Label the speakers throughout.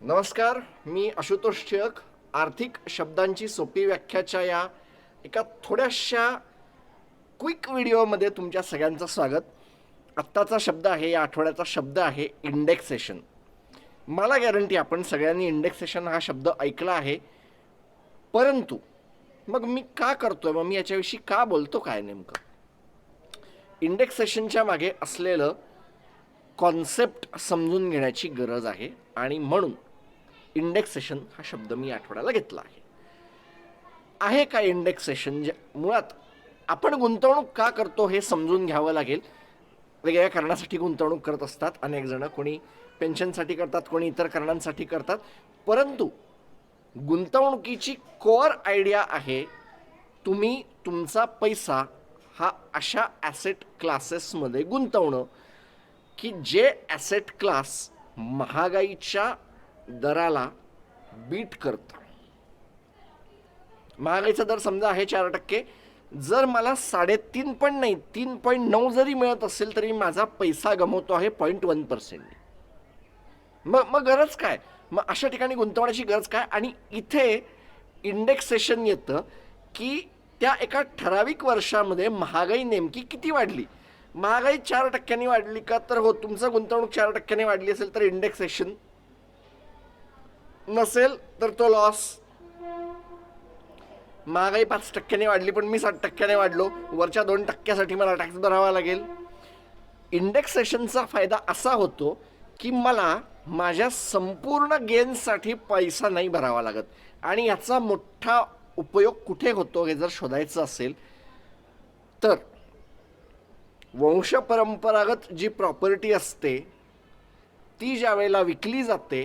Speaker 1: नमस्कार मी आशुतोष टिळक. आर्थिक शब्दांची सोपी व्याख्याच्या या एका थोड्याशा क्विक व्हिडिओमध्ये तुमच्या सगळ्यांचं स्वागत. आत्ताचा शब्द आहे या आठवड्याचा शब्द आहे इंडेक्सेशन मला गॅरंटी आपण सगळ्यांनी इंडेक्सेशन हा शब्द ऐकला आहे. परंतु मग मी का करतोय? मग मी याच्याविषयी का बोलतो काय नेमकं? इंडेक्सेशनच्या मागे असलेलं कॉन्सेप्ट समजून घेण्याची गरज आहे. आणि म्हणून इंडेक्सेशन हा शब्द मी आठवड्याला घेतला आहे. आहे का इंडेक्सेशन जे मुळात आपण गुंतवणूक का करतो हे समजून घ्यावं लागेल. वेगवेगळ्या कारणासाठी गुंतवणूक करत असतात. अनेक जणं कोणी पेन्शनसाठी करतात कोणी इतर कारणांसाठी करतात. परंतु गुंतवणुकीची कोअर आयडिया आहे तुम्ही तुमचा पैसा हा अशा ॲसेट क्लासेसमध्ये गुंतवणं की जे ॲसेट क्लास महागाईच्या दराला बीट करतं. महागाईचा दर समजा आहे चार टक्के. जर मला साडेतीन पण नाही तीन पॉईंट नऊ जरी मिळत असेल तरी माझा पैसा गमवतो आहे पॉईंट वन पर्सेंट मग मग गरज काय? मग अशा ठिकाणी गुंतवण्याची गरज काय? आणि इथे इंडेक्सेशन येतं की त्या एका ठराविक वर्षामध्ये महागाई नेमकी किती वाढली? महागाई चार टक्क्यांनी वाढली का? तर हो तुमचं गुंतवणूक चार टक्क्यांनी वाढली असेल तर इंडेक्सेशन नसेल तर तो लॉस महागाई पाच टक्क्याने वाढली पण मी साठ टक्क्याने वाढलो. वरच्या दोन टक्क्यासाठी मला टॅक्स भरावा लागेल. इंडेक्सेशनचा फायदा असा होतो की मला माझ्या संपूर्ण गेनसाठी पैसा नाही भरावा लागत. आणि याचा मोठा उपयोग कुठे होतो हे जर शोधायचं असेल तर वंशपरंपरागत जी प्रॉपर्टी असते ती ज्या वेळेला विकली जाते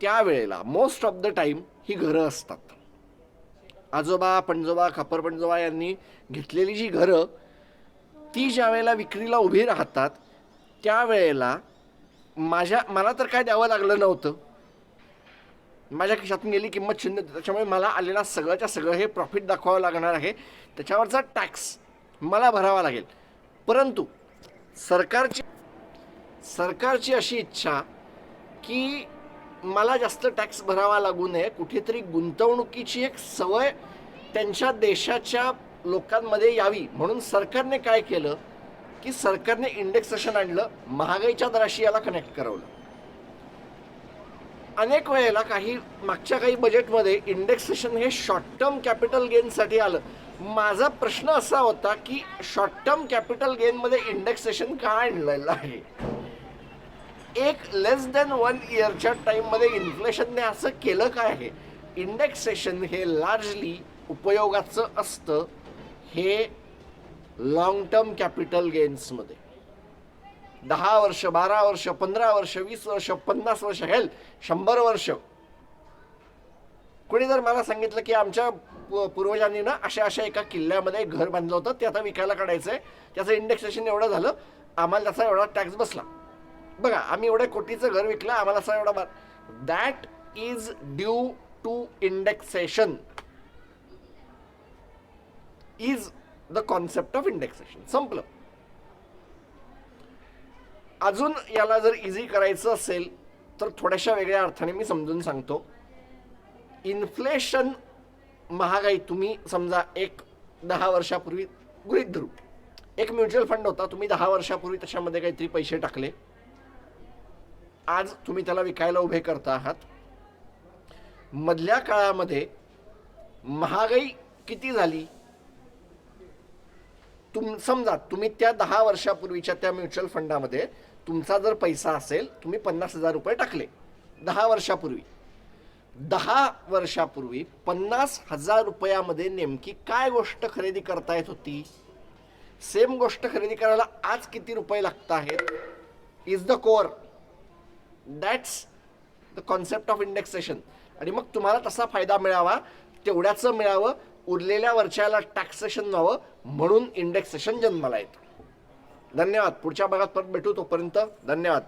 Speaker 1: त्यावेळेला मोस्ट ऑफ द टाईम ही घरं असतात. आजोबा पणजोबा खापर पणजोबा यांनी घेतलेली जी घरं ती ज्या वेळेला विक्रीला उभी राहतात त्यावेळेला माझ्या मला तर काय द्यावं लागलं नव्हतं. माझ्या खिशातून गेली किंमत शून्य त्याच्यामुळे मला आलेला सगळंच्या सगळं हे प्रॉफिट दाखवावं लागणार आहे. त्याच्यावरचा टॅक्स मला भरावा लागेल. परंतु सरकारची सरकारची अशी इच्छा की मला जास्त टॅक्स भरावा लागू नये. कुठेतरी गुंतवणुकीची एक सवय त्यांच्या देशाच्या लोकांमध्ये यावी. म्हणून सरकारने काय केलं? की सरकारने इंडेक्सेशन आणलं. महागाईच्या दराशी याला कनेक्ट करवलं. अनेक वेळेला काही मागच्या काही बजेटमध्ये इंडेक्सेशन हे शॉर्ट टर्म कॅपिटल गेनसाठी आलं. माझा प्रश्न असा होता की शॉर्ट टर्म कॅपिटल गेनमध्ये इंडेक्सेशन का आणलेलं आहे? एक लेस दॅन वन इयरच्या टाईममध्ये इन्फ्लेशनने असं केलं काय आहे? इंडेक्सेशन हे लार्जली उपयोगाचं असतं हे लॉंग टर्म कॅपिटल गेन्समध्ये दहा वर्ष बारा वर्ष पंधरा वर्ष वीस वर्ष पन्नास वर्ष हेल शंभर वर्ष. कोणी जर मला सांगितलं की आमच्या पूर्वजांनी ना अशा अशा एका किल्ल्यामध्ये घर बांधलं होतं ते आता विकायला काढायचं आहे त्याचं इंडेक्सेशन एवढं झालं आम्हाला त्याचा एवढा टॅक्स बसला. बघा आम्ही एवढ्या कोटीचं घर विकलं आम्हाला असा एवढा that is due to indexation is the concept of indexation संपलं. अजून याला जर इझी करायचं असेल तर थोड्याशा वेगळ्या अर्थाने मी समजून सांगतो. इन्फ्लेशन महागाई तुम्ही समजा एक दहा वर्षापूर्वी गृहित धरू. एक म्युच्युअल फंड होता तुम्ही दहा वर्षापूर्वी त्याच्यामध्ये काहीतरी पैसे टाकले. आज तुम्ही त्याला विकायला उभे करता आहात. मधल्या काळामध्ये महागाई किती झाली? तुम समजा तुम्ही त्या दहा वर्षापूर्वीच्या त्या म्युच्युअल फंडामध्ये तुमचा जर पैसा असेल तुम्ही पन्नास हजार रुपये टाकले दहा वर्षापूर्वी. दहा वर्षापूर्वी पन्नास हजार रुपयामध्ये नेमकी काय गोष्ट खरेदी करता येत होती? सेम गोष्ट खरेदी करायला आज किती रुपये लागत आहेत? Is the core. That's the concept of indexation आणि मग तुम्हाला तसा फायदा मिळावा तेवढ्याचं मिळावं उरलेल्या वर्षाला टॅक्सेशन व्हावं म्हणून इंडेक्सेशन जन्माला येतं. धन्यवाद. पुढच्या भागात परत भेटू तोपर्यंत धन्यवाद.